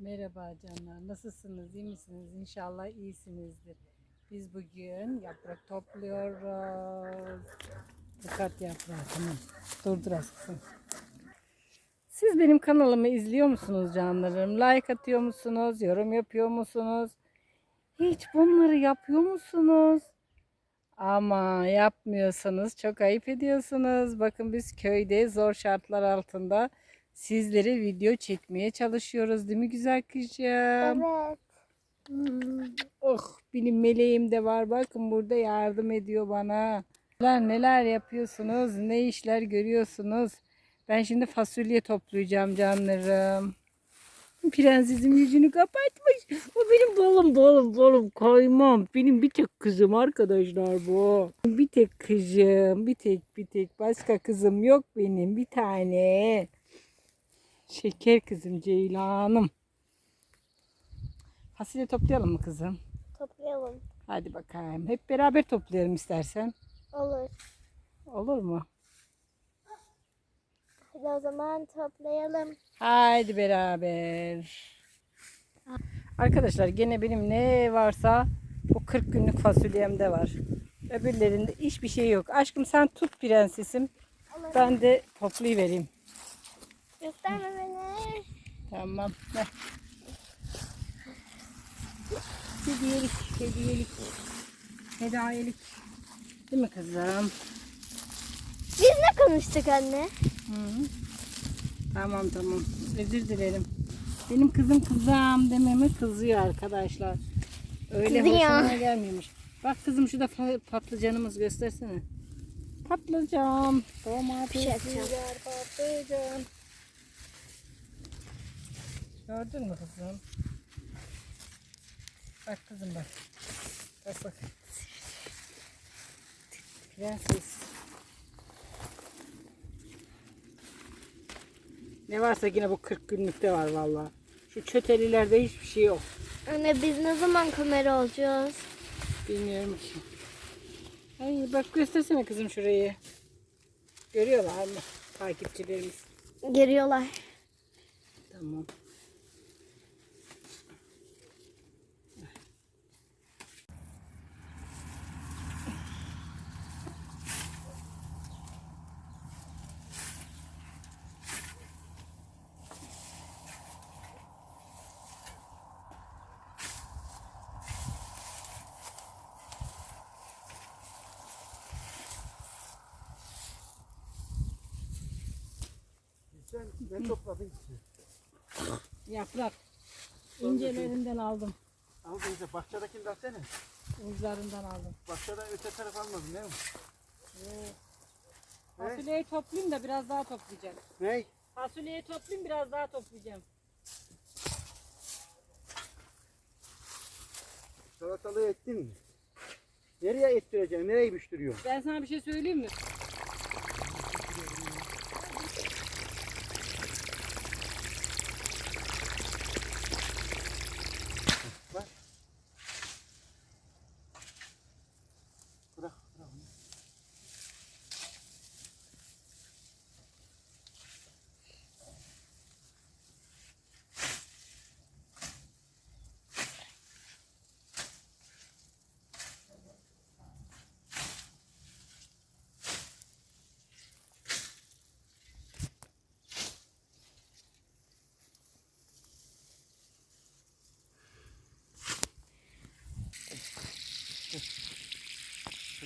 Merhaba canlar. Nasılsınız? İyi misiniz? İnşallah iyisinizdir. Biz bugün yaprak topluyoruz. Dikkat yaprağı. Tamam. Durdur az kızım. Siz benim kanalımı izliyor musunuz canlarım? Like atıyor musunuz? Yorum yapıyor musunuz? Hiç bunları yapıyor musunuz? Ama yapmıyorsanız çok ayıp ediyorsunuz. Bakın biz köyde zor şartlar altında sizlere video çekmeye çalışıyoruz değil mi güzel kızım? Evet. Oh benim meleğim de var. Bakın burada yardım ediyor bana. Neler neler yapıyorsunuz? Ne işler görüyorsunuz? Ben şimdi fasulye toplayacağım canlarım. Prensesim yüzünü kapatmış. O benim balım balım balım koymam. Benim bir tek kızım arkadaşlar bu. Bir tek kızım. Bir tek bir tek. Başka kızım yok benim. Bir tane. Şeker kızım Ceylan'ım. Fasulye toplayalım mı kızım? Toplayalım. Hadi bakayım. Hep beraber toplayalım istersen. Olur. Olur mu? Hadi o zaman toplayalım. Haydi beraber. Arkadaşlar gene benim ne varsa bu 40 günlük fasulyemde var. Öbürlerinde hiçbir şey yok. Aşkım sen tut prensesim. Olur. Ben de toplayıvereyim. Gösterme. Tamam. Ver. Hediyelik, hediyelik. Hedayelik. Değil mi kızım? Biz ne konuştuk anne? Hı -hı. Tamam tamam. Özür dilerim. Benim kızım kızım dememe kızıyor arkadaşlar. Öyle Kızıyor. hoşuma gelmiyormuş. Bak kızım şurada fa- patlıcanımız göstersene. Patlıcan. Domates. Şey patlıcan. Gördün mü kızım? Bak kızım bak. Bak bak. Prenses. Ne varsa yine bu 40 günlükte var valla. Şu çötelilerde hiçbir şey yok. Anne biz ne zaman kamera olacağız? Bilmiyorum ki. Ay bak göstersene kızım şurayı. Görüyorlar mı takipçilerimiz? Geliyorlar. Tamam. Sen ben topladım ki. Yaprak. İncelerinden aldım. Ama bize bahçedekini de alsana. Uçlarından aldım. Bahçede öte taraf almadın değil mi? Evet. Ne? Fasulyeyi toplayayım da biraz daha toplayacağım. Ney? Fasulyeyi toplayayım biraz daha toplayacağım. Salatalığı ettin mi? Nereye ettireceksin? Nereye büştürüyorsun? Ben sana bir şey söyleyeyim mi?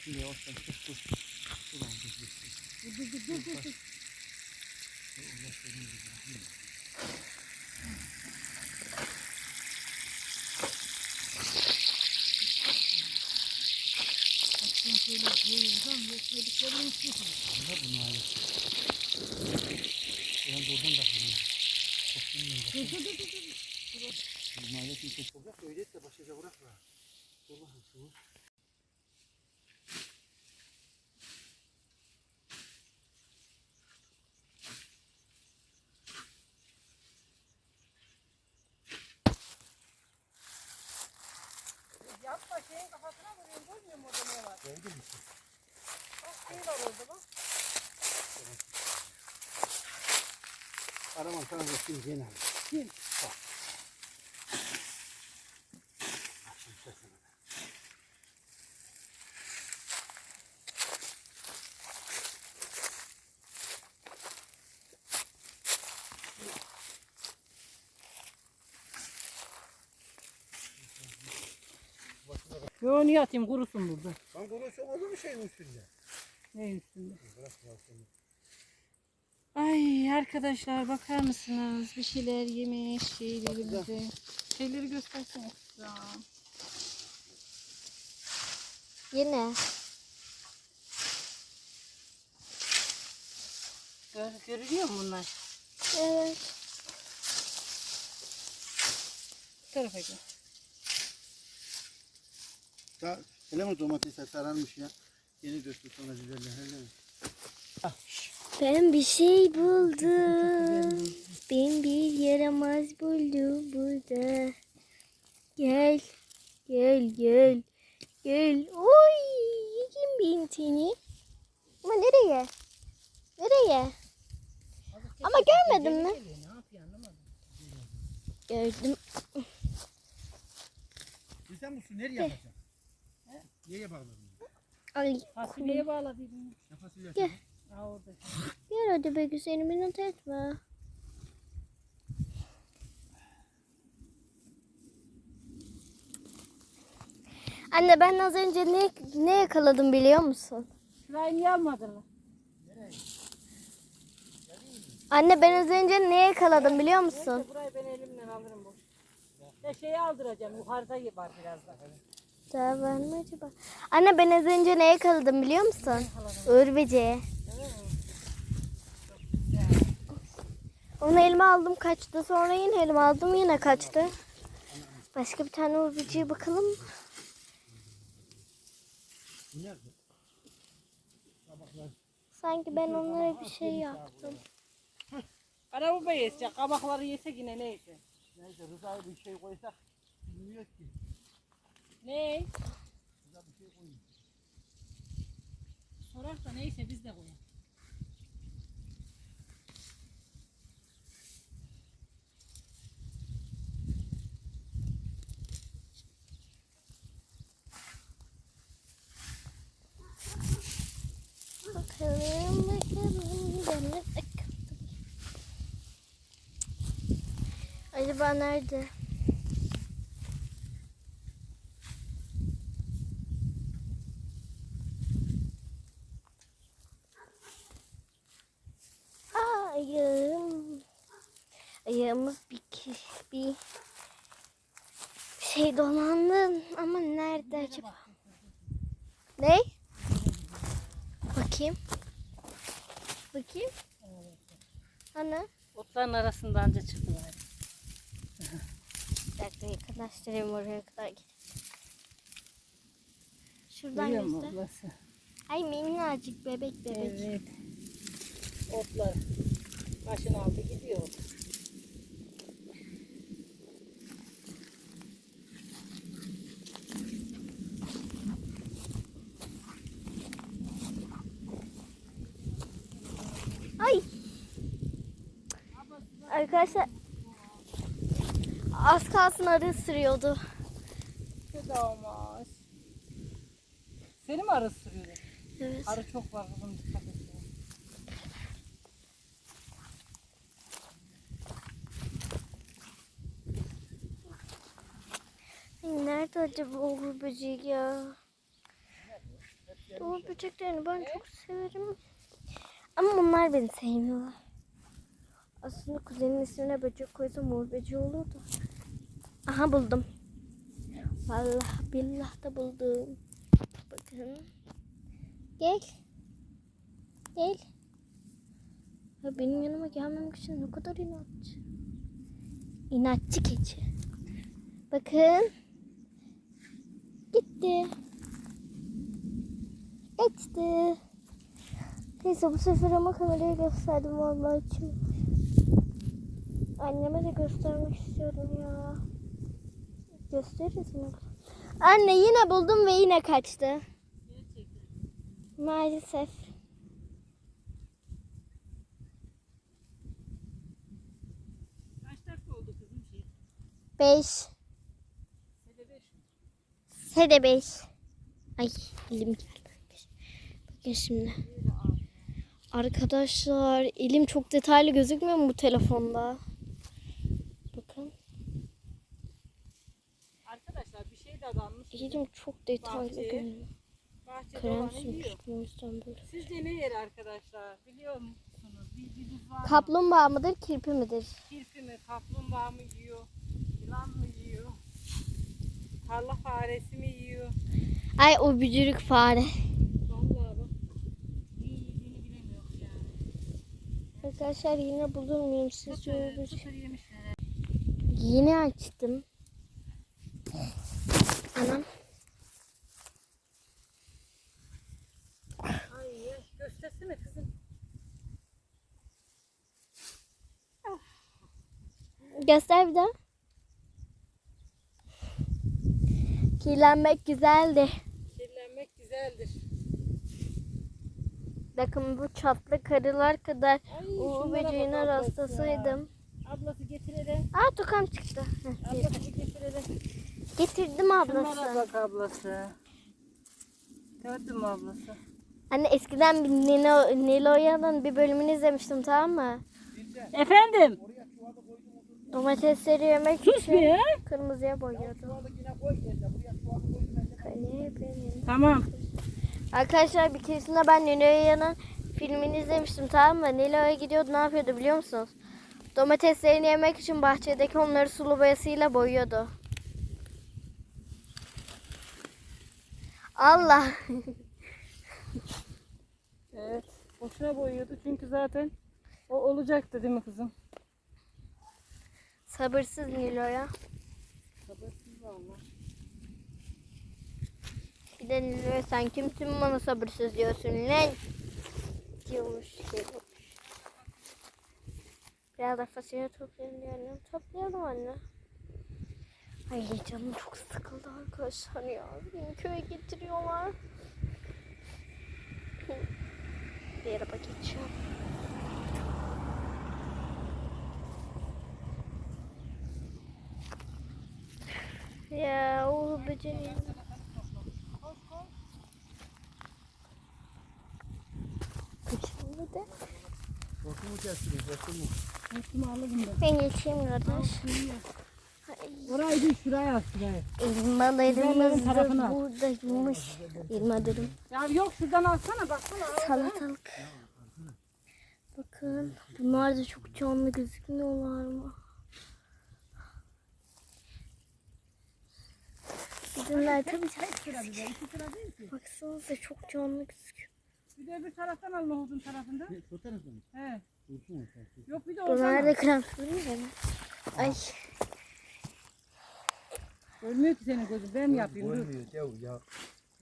Sakın yavaştan çık dur. Dur lan dur dur. Dur dur dur dur. dur. Baktım şöyle koyuyordan yetmediklerini istiyorsun. Ne bu nalet? Ben buradan da bunu. Toplayayım ben. Dur dur dur dur. dur. Bu naletin çok toprak öyle et de başaca bırakma. Dur bakayım şunu. Yapma şeyin kafasına vuruyorsun. Görmüyor musun orada ne var? Gördün mü? Bak şey var orada bak. Araman sana da şimdi gene. Kim? Bak. Yo niye atayım kurusun burada. Lan kurusu olur mu şeyin üstünde? Ne üstünde? Bırak bırak seni. Ay arkadaşlar bakar mısınız? Bir şeyler yemiş şeylerimizi. Şeyleri göstersene. kızım. Yine. Gör, görülüyor mu bunlar? Evet. Bu tarafa gel. Ya, hele mi domatesler sararmış ya? Yeni döktü sonra biberler hele mi? Ben bir şey buldum. Ben bir yaramaz buldum burada. Gel. Gel gel. Gel. Oy. Yiyeyim ben seni. Ama nereye? Nereye? Ama görmedin mi? Ne yapıyor anlamadım. Gördüm. Bir sen bu su nereye yapacaksın? Nereye bağladın? Ay. Fasulyeye bağladıydım. Ne fasulye Gel. Aa orada. Gel hadi be güzelim inat etme. Anne ben az önce ne ne yakaladım biliyor musun? Şurayı niye almadın? Anne ben az önce ne yakaladım biliyor musun? Neyse burayı ben elimle alırım boş. Ya şeyi aldıracağım. Yukarıda var biraz da. Daha var mı acaba? Anne ben az önce ne yakaladım biliyor musun? Böceği. Onu elime aldım kaçtı. Sonra yine elime aldım yine kaçtı. Başka bir tane böceği bakalım. mı? Bu? Sanki ben onlara bir şey yaptım. Araba yesecek. Kabakları yese yine neyse. Neyse Rıza'ya bir şey koysak bilmiyor ki. Ne? Rıza bir şey koyuyor. Sorar da neyse biz de koyalım. Bakalım. Acaba nerede? Aa, ayağım. Ayağımız bir, ki- bir şey dolandı ama nerede acaba? Ne? Bakayım. Bakayım. Ana. Otların arasında anca çıktılar. Bir dakika yakınlaştırayım oraya kadar gidip. Şuradan Görüyor musun göster. ablası? Ay minnacık bebek bebek. Evet. Otlar. Başını aldı gidiyor. Ay. Arkadaşlar az kalsın arı ısırıyordu. Bir de olmaz. Seni mi arı sürüyor? Evet. Arı çok var kızım dikkat et. Nerede acaba uğur böceği ya? Uğur böceklerini ben çok severim. Ama bunlar beni sevmiyorlar. Aslında kuzenin ismine böcek koysam uğur böceği olurdu. Aha buldum. Vallahi billah da buldum. Bakın. Gel. Gel. Ya benim yanıma gelmemek için ne kadar inatçı. İnatçı keçi. Bakın. Gitti. Geçti. Neyse bu sefer ama kamerayı gösterdim vallahi için. Anneme de göstermek istiyorum ya. Gösteririz mi? Anne yine buldum ve yine kaçtı. Maalesef. Kaç dakika oldu kızım şey? Beş. Sede beş mi? Sede beş. Ay elim geldi. Bakın şimdi. Arkadaşlar elim çok detaylı gözükmüyor mu bu telefonda? Şey Elim çok detaylı Bahçeye. görünüyor. Bahçede Krem sürmüştüm böyle. Sizce ne yer arkadaşlar? Biliyor musunuz? Bilginiz var mı? Kaplumbağa mıdır, kirpi midir? Kirpi mi, kaplumbağa mı yiyor? Yılan mı yiyor? Tarla faresi mi yiyor? Ay o bücürük fare. Arkadaşlar yine bulur muyum siz yemişler. Yeni açtım. Anam. Ay göstersene kızım. Göster bir daha. Kirlenmek güzeldi. Kirlenmek güzeldir. Bakın bu çatlı karılar kadar uğur böceğine ablası rastlasaydım. Ablası getirelim. Aa tokam çıktı. Ablası getirelim. Getirdim Şunlara ablası. bak ablası. Gördün mü ablası? Anne eskiden bir Nilo, Nilo'yanın bir bölümünü izlemiştim tamam mı? Efendim? Domatesleri yemek Sus için ya. kırmızıya boyuyordu. Hani benim. Tamam. Arkadaşlar bir keresinde ben Nilo'yanın filmini izlemiştim tamam mı? Nilo'ya gidiyordu ne yapıyordu biliyor musunuz? Domateslerini yemek için bahçedeki onları sulu boyasıyla boyuyordu. Allah. Evet. Boşuna boyuyordu çünkü zaten o olacaktı değil mi kızım? Sabırsız Nilo'ya. Sabırsız valla. Bir de Nilo'ya sen kimsin bana sabırsız diyorsun lan? Diyormuş şey. Biraz da fasulye toplayalım annem. Toplayalım anne. Ay canım çok sıkıldı arkadaşlar ya. Beni köye getiriyorlar. Bir araba geçiyor. Ya o böceği. Şimdi de Hortumu kestiniz, hortumu. Üstüme alırım ben. ben geçeyim kardeş. Orayı değil şuraya at şuraya. Elmalarımız tarafına. da buradaymış. Elmalarım. Ya yok şuradan alsana baksana. Salatalık. Bakın bunlar da çok canlı gözükmüyorlar mı? Bunlar tabii Baksanıza çok canlı gözüküyor. Bir de öbür taraftan al nohudun tarafında. Ne, şu tarafta mı? He. Yok bir de Bunlar oradan da al. krem sürüyor bana. Ay Ölmüyor ki senin gözün. Ben yapayım dur. Yahu ya.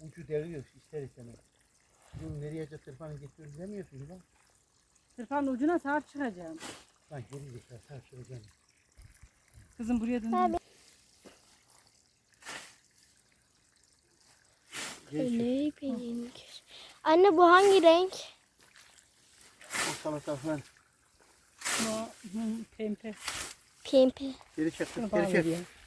Ucu deriyor ister istemez. Bunu nereye tırpanı getiriyoruz demiyorsun lan. Tırpanın ucuna sahip çıkacağım. Lan geri geçer tartışacağım. Kızım buraya dön. Ne bileyim. Anne bu hangi renk? O salatalıklar. Ama, hı, Pempe. Pembe. Geri çek. Geri çek.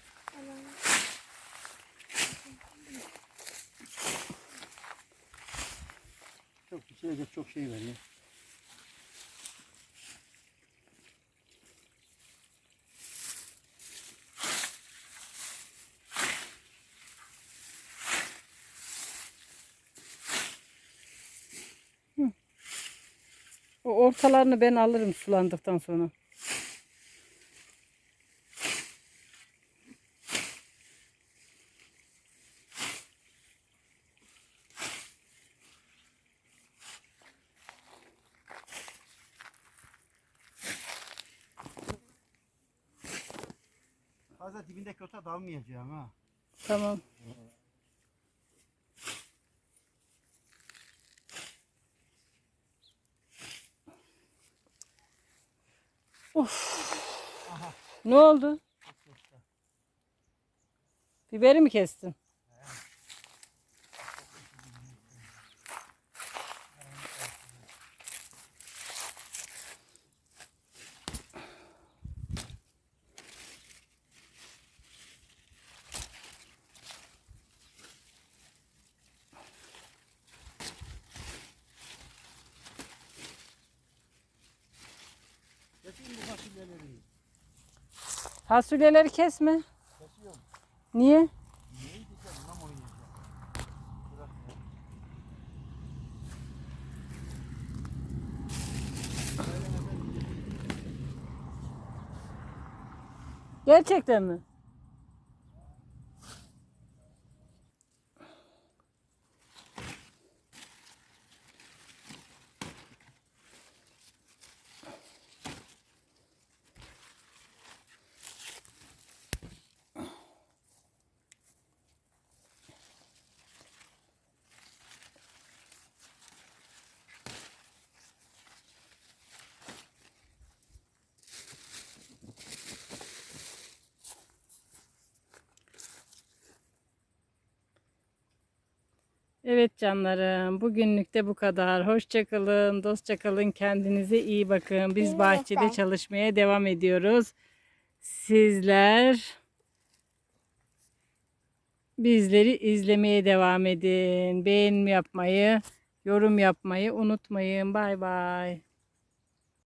Çok içilecek çok şey var ya. O ortalarını ben alırım sulandıktan sonra. Fazla dibindeki ota dalmayacağım ha. Tamam. Of. Ne oldu? Biberi mi kestin? Fasulyeleri kesme. Kesiyorum. Niye? Neyi diyeceğim lan onu yiyeceğim. Bırak. Gerçekten mi? Evet canlarım, bugünlük de bu kadar. Hoşça kalın, dostça kalın, kendinize iyi bakın. Biz bahçede çalışmaya devam ediyoruz. Sizler bizleri izlemeye devam edin. Beğenme yapmayı, yorum yapmayı unutmayın. Bay bay.